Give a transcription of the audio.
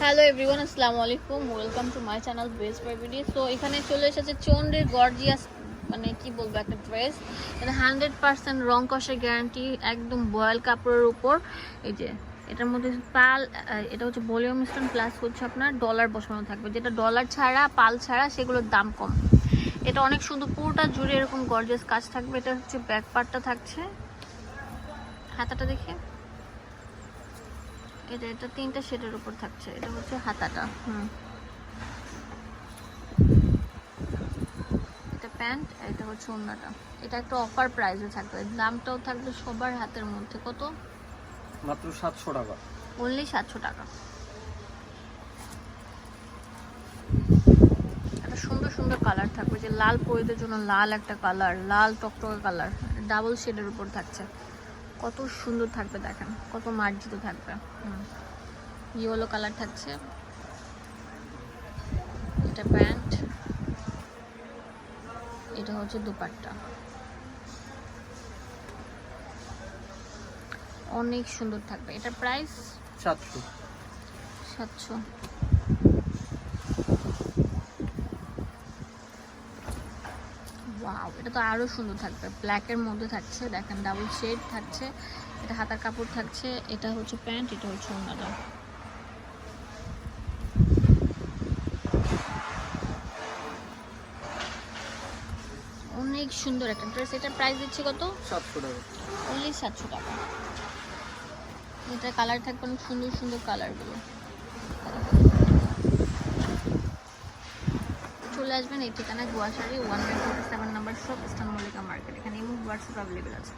Hello everyone আসসালামু আলাইকুম welcome to my channel বেস বাইবিডি সো এখানে চলে এসেছে চন্ডীর গর্জিয়াস মানে কি বলব, একটা ড্রেস এটা হান্ড্রেড পার্সেন্ট রং কষের গ্যারান্টি একদম বয়েল কাপড়ের উপর। এই যে, এটার মধ্যে পাল, এটা হচ্ছে ভলিউম স্টোন প্লাস হচ্ছে আপনার ডলার বসানো থাকবে। যেটা ডলার ছাড়া, পাল ছাড়া, সেগুলোর দাম কম। এটা অনেক সুন্দর, পুরোটা জুড়ে এরকম গর্জিয়াস কাজ থাকবে। এটা হচ্ছে ব্যাক পার্টটা থাকছে। হাতাটা দেখে। এটা এটা তিনটা শেডের উপর থাকছে এটা হচ্ছে হাতাটা হুম। এটা প্যান্ট এটা হচ্ছে ওড়নাটা এটা একটা অফার প্রাইসে থাকবে দামটাও থাকবে সবার হাতের মধ্যে কত? মাত্র সাতশো টাকা। অনলি সাতশো টাকা। একটা সুন্দর সুন্দর কালার থাকবে যে লাল পরিদের জন্য লাল একটা কালার লাল টকটকে কালার ডাবল শেডের উপর থাকছে। কত সুন্দর থাকবে দেখেন কত মার্জিত থাকবে। ইয়েলো কালার থাকছে। এটা প্যান্ট। এটা হচ্ছে দুপাট্টা। অনেক সুন্দর থাকবে। এটার প্রাইস? সাতশো। সাতশো। ওয়াও এটা তো আরও সুন্দর থাকবে। ব্ল্যাকের মধ্যে থাকছে দেখেন ডাবল শেড থাকছে এটা হাতার কাপড় থাকছে এটা হচ্ছে প্যান্ট এটা হচ্ছে ওনাটা অনেক সুন্দর একটা ড্রেস এটার প্রাইস দিচ্ছে কত? সাতশো টাকা। অনলি সাতশো টাকা। এটা কালার থাকবে অনেক সুন্দর সুন্দর কালারগুলো চলে আসবেন। এই ঠিকানা গুয়াশারি one nine forty seven number shop Eastern Mallika Market এখানে ইমো হোয়াটসঅ্যাপ অ্যাভেলেবেল আছে।